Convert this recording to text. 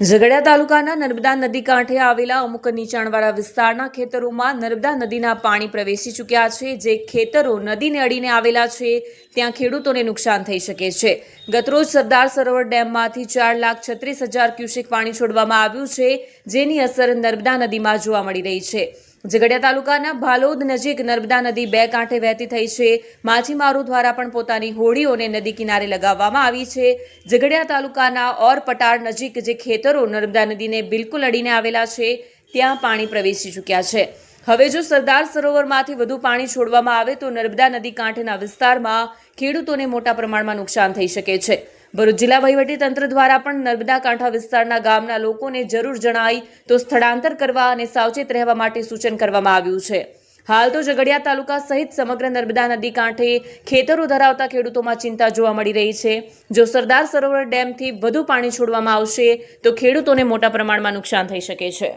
ઝઘડિયા તાલુકાના નર્મદા નદી કાંઠે આવેલા અમુક નીચાણવાળા વિસ્તારના ખેતરોમાં નર્મદા નદીના પાણી પ્રવેશી ચૂક્યા છે. જે ખેતરો નદીને અડીને આવેલા છે, ત્યાં ખેડૂતોને નુકસાન થઈ શકે છે. ગતરોજ સરદાર સરોવર ડેમમાંથી ચાર લાખ છત્રીસ હજાર ક્યુસેક પાણી છોડવામાં આવ્યું છે, જેની અસર નર્મદા નદીમાં જોવા મળી રહી છે. ઝઘડિયા તાલુકાના ભાલોદ નજીક નર્મદા નદી બે કાંઠે વહેતી થઈ છે. માછીમારો દ્વારા પણ પોતાની હોડીઓને નદી કિનારે લગાવવામાં આવી છે. ઝઘડિયા તાલુકાના ઓર પટાર નજીક જે ખેતરો નર્મદા નદીને બિલકુલ અડીને આવેલા છે, ત્યાં પાણી પ્રવેશી ચૂક્યા છે. હવે જો સરદાર સરોવરમાંથી વધુ પાણી છોડવામાં આવે તો નર્મદા નદી કાંઠેના વિસ્તારમાં ખેડૂતોને મોટા પ્રમાણમાં નુકસાન થઈ શકે છે. ભરૂચ જિલ્લા તંત્ર દ્વારા પણ નર્મદા કાંઠા વિસ્તારના ગામના લોકોને જરૂર જણાય તો સ્થળાંતર કરવા અને સાવચેત રહેવા માટે સૂચન કરવામાં આવ્યું છે. હાલ તો ઝઘડિયા તાલુકા સહિત સમગ્ર નર્મદા નદી કાંઠે ખેતરો ધરાવતા ખેડૂતોમાં ચિંતા જોવા મળી રહી છે. જો સરદાર સરોવર ડેમથી વધુ પાણી છોડવામાં આવશે, તો ખેડૂતોને મોટા પ્રમાણમાં નુકસાન થઈ શકે છે.